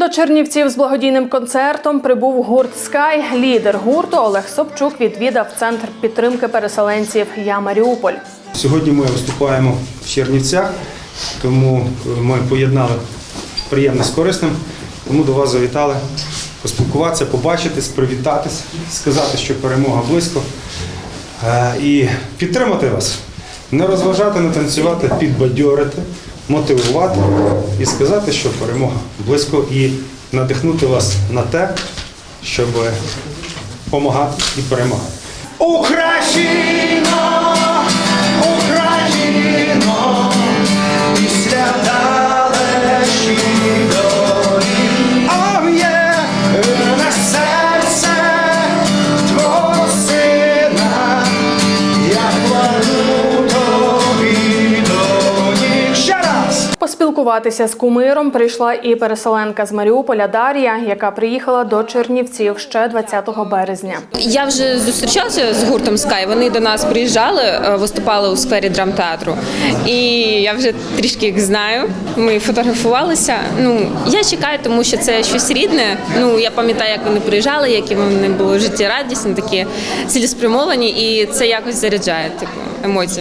До Чернівців з благодійним концертом прибув гурт Скай. Лідер гурту Олег Собчук відвідав центр підтримки переселенців Я Маріуполь. Сьогодні ми виступаємо в Чернівцях, тому ми поєднали приємне з корисним. Тому до вас завітали поспілкуватися, побачитись, привітатись, сказати, що перемога близько. Е, І підтримати вас, не розважати, не танцювати, підбадьорити, мотивувати і сказати, що перемога близько, і надихнути вас на те, щоб допомагати і перемагати. Україно! Поспілкуватися з кумиром прийшла і переселенка з Маріуполя Дар'я, яка приїхала до Чернівців ще 20 березня. Я вже зустрічалася з гуртом Sky. Вони до нас приїжджали, е, виступали у сквері драмтеатру. І я вже трішки їх знаю. Ми фотографувалися. Ну я чекаю, тому що це щось рідне. Ну я пам'ятаю, як вони приїжджали, які вони були життєрадісні, такі цілеспрямовані, і це якось заряджає типу емоціями.